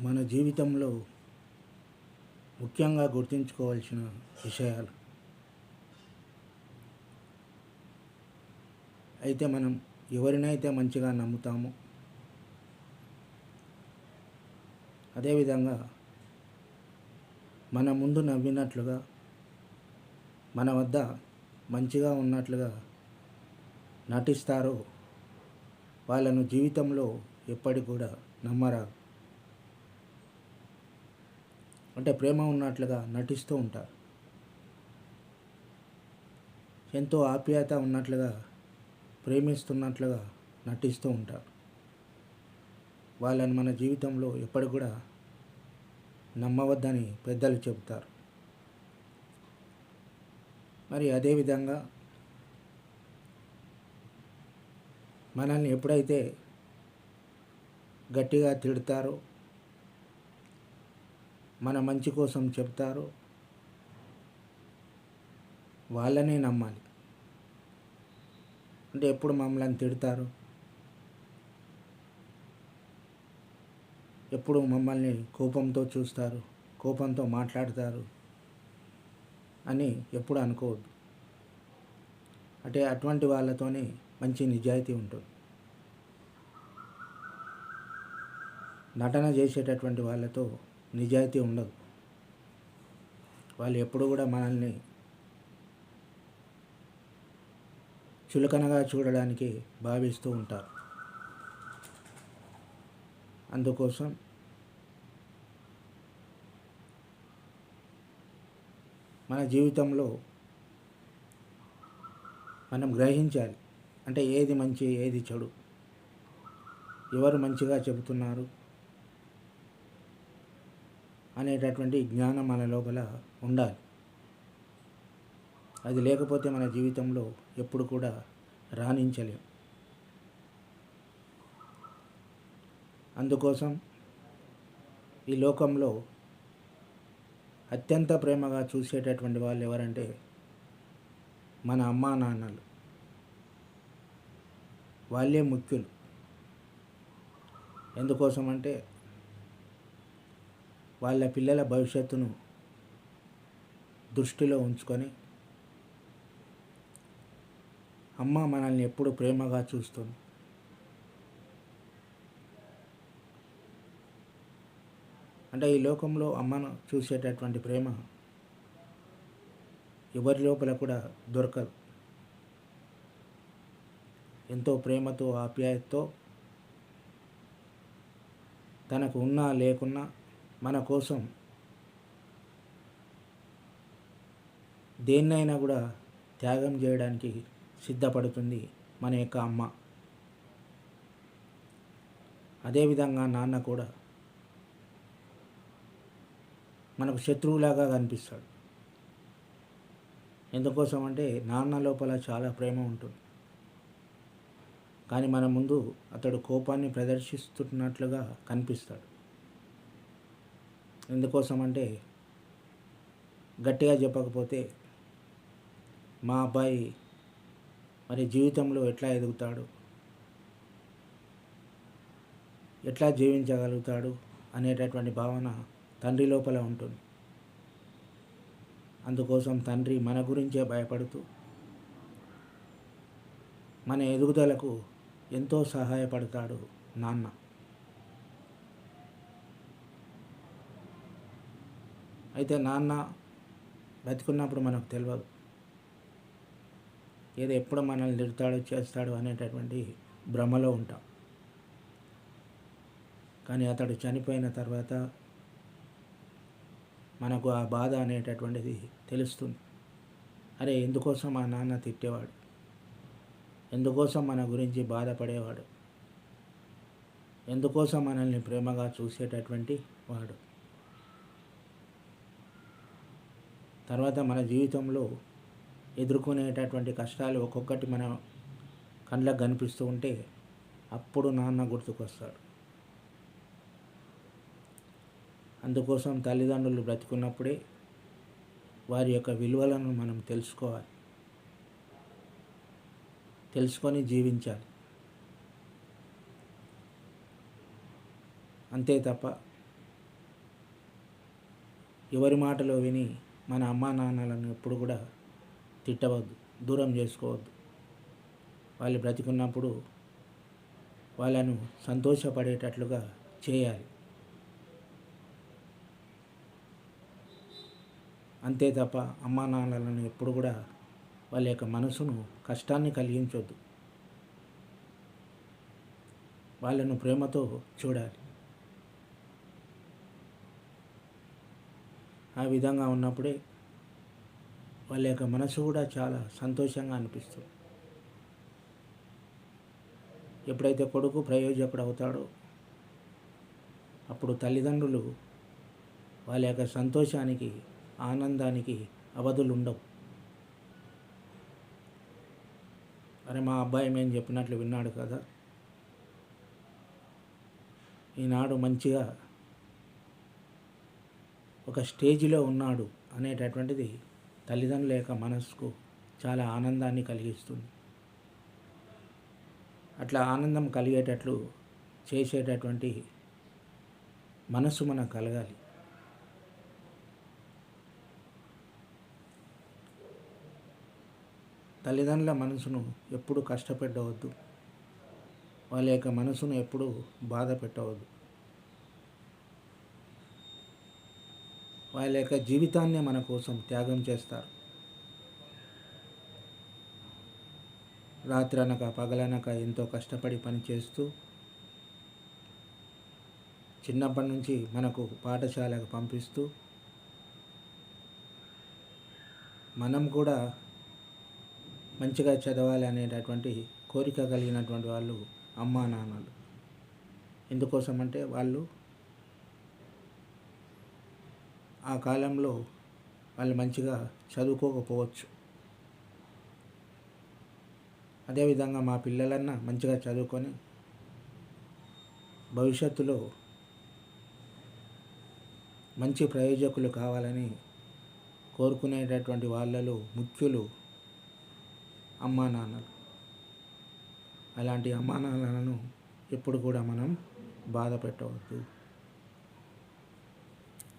మన జీవితంలో ముఖ్యంగా గుర్తుంచుకోవాల్సిన విషయాలు. అయితే మనం ఎవరినైతే మంచిగా నమ్ముతామో అదేవిధంగా మన ముందు నవ్వినట్లుగా మన వద్ద మంచిగా ఉన్నట్లుగా నటిస్తారో వాళ్ళను జీవితంలో ఎప్పటికి కూడా నమ్మరాదు. అంటే ప్రేమ ఉన్నట్లుగా నటిస్తూ ఉంటారు. ఎంతో ఆప్యాయత ఉన్నట్లుగా ప్రేమిస్తున్నట్లుగా నటిస్తూ ఉంటారు. వాళ్ళని మన జీవితంలో ఎప్పటి కూడా నమ్మవద్దని పెద్దలు చెబుతారు. మరి అదేవిధంగా మనల్ని ఎప్పుడైతే గట్టిగా తిడతారో మన మంచి కోసం చెప్తారో వాళ్ళనే నమ్మాలి. అంటే ఎప్పుడు మమ్మల్ని తిడతారు? ఎప్పుడు మమ్మల్ని కోపంతో చూస్తారు? కోపంతో మాట్లాడతారు? అని ఎప్పుడు అనుకోవద్దు. అంటే అటువంటి వాళ్ళతోనే మంచి నిజాయితీ ఉంటుంది. నటన చేసేటటువంటి వాళ్ళతో నిజాయితీ ఉండదు. వాళ్ళు ఎప్పుడు కూడా మనల్ని చులకనగా చూడడానికి భావిస్తూ ఉంటారు. అందుకోసం మన జీవితంలో మనం గ్రహించాలి. అంటే ఏది మంచి ఏది చెడు. ఎవరు మంచిగా చెబుతున్నారు? అనేటటువంటి జ్ఞానం మన లోపల ఉండాలి. అది లేకపోతే మన జీవితంలో ఎప్పుడు కూడా రాణించలేం. అందుకోసం ఈ లోకంలో అత్యంత ప్రేమగా చూసేటటువంటి వాళ్ళు ఎవరంటే మన అమ్మా నాన్నలు. వాళ్ళే ముఖ్యులు. ఎందుకోసం అంటే వాళ్ళ పిల్లల భవిష్యత్తును దృష్టిలో ఉంచుకొని అమ్మ మనల్ని ఎప్పుడు ప్రేమగా చూస్తుంది. అంటే ఈ లోకంలో అమ్మను చూసేటటువంటి ప్రేమ ఎవరి లోపల కూడా దొరకదు. ఎంతో ప్రేమతో ఆప్యాయతతో తనకు ఉన్నా లేకున్నా మన కోసం దేన్నైనా కూడా త్యాగం చేయడానికి సిద్ధపడుతుంది మన యొక్క అమ్మ. అదేవిధంగా నాన్న కూడా మనకు శత్రువులాగా కనిపిస్తాడు. ఎందుకోసం అంటే నాన్న లోపల చాలా ప్రేమ ఉంటుంది. కానీ మన ముందు అతడు కోపాన్ని ప్రదర్శిస్తున్నట్లుగా కనిపిస్తాడు. ఎందుకోసం అంటే గట్టిగా చెప్పకపోతే మా అబ్బాయి మరి జీవితంలో ఎట్లా ఎదుగుతాడు? ఎట్లా జీవించగలుగుతాడు? అనేటటువంటి భావన తండ్రి లోపల ఉంటుంది. అందుకోసం తండ్రి మన గురించే భయపడుతూ మన ఎదుగుదలకు ఎంతో సహాయపడతాడు నాన్న. అయితే నాన్న బతికున్నప్పుడు మనకు తెలియదు ఏదో ఎప్పుడు మనల్ని తిడతాడు చేస్తాడు అనేటటువంటి భ్రమలో ఉంటాం. కానీ అతడు చనిపోయిన తర్వాత మనకు ఆ బాధ అనేటటువంటిది తెలుస్తుంది. అరే ఎందుకోసం మా నాన్న తిట్టేవాడు? ఎందుకోసం మన గురించి బాధపడేవాడు? ఎందుకోసం మనల్ని ప్రేమగా చూసేటటువంటి వాడు? తర్వాత మన జీవితంలో ఎదుర్కొనేటటువంటి కష్టాలు ఒక్కొక్కటి మన కళ్ళకు కనిపిస్తూ ఉంటే అప్పుడు నాన్న గుర్తుకొస్తాడు. అందుకోసం తల్లిదండ్రులు బ్రతికున్నప్పుడే వారి యొక్క విలువలను మనం తెలుసుకోవాలి. తెలుసుకొని జీవించాలి. అంతే తప్ప ఎవరి మాటలో విని మన అమ్మా నాన్నలను ఎప్పుడు కూడా తిట్టవద్దు దూరం చేసుకోవద్దు. వాళ్ళు బ్రతికున్నప్పుడు వాళ్ళను సంతోషపడేటట్లుగా చేయాలి. అంతే తప్ప అమ్మా నాన్నలను ఎప్పుడు కూడా వాళ్ళ యొక్క మనసును కష్టాన్ని కలిగించొద్దు. వాళ్ళను ప్రేమతో చూడాలి. ఆ విధంగా ఉన్నప్పుడే వాళ్ళ యొక్క మనసు కూడా చాలా సంతోషంగా అనిపిస్తుంది. ఎప్పుడైతే కొడుకు ప్రయోజకుడు అవుతాడో అప్పుడు తల్లిదండ్రులు వాళ్ళ యొక్క సంతోషానికి ఆనందానికి అవధులు ఉండవు. అరే మా అబ్బాయి మేము చెప్పినట్లు విన్నాడు కదా? ఈనాడు మంచిగా ఒక స్టేజిలో ఉన్నాడు అనేటటువంటిది తల్లిదండ్రుల యొక్క మనసుకు చాలా ఆనందాన్ని కలిగిస్తుంది. అట్లా ఆనందం కలిగేటట్లు చేసేటటువంటి మనసు మనకు కలగాలి. తల్లిదండ్రుల మనసును ఎప్పుడు కష్టపెట్టవద్దు. వాళ్ళ యొక్క మనసును ఎప్పుడు బాధ పెట్టవద్దు. వాళ్ళ యొక్క జీవితాన్ని మన కోసం త్యాగం చేస్తారు. రాత్రి అనక పగలనక ఎంతో కష్టపడి పనిచేస్తూ చిన్నప్పటి నుంచి మనకు పాఠశాలకు పంపిస్తూ మనం కూడా మంచిగా చదవాలి అనేటటువంటి కోరిక కలిగినటువంటి వాళ్ళు అమ్మా నాన్నలు. ఎందుకోసం అంటే వాళ్ళు ఆ కాలంలో వాళ్ళు మంచిగా చదువుకోకపోవచ్చు. అదేవిధంగా మా పిల్లలన్నా మంచిగా చదువుకొని భవిష్యత్తులో మంచి ప్రయోజకులు కావాలని కోరుకునేటటువంటి వాళ్ళలో ముఖ్యులు అమ్మా నాన్నలు. అలాంటి అమ్మా నాన్నలను ఎప్పుడు కూడా మనం బాధ పెట్టవద్దు.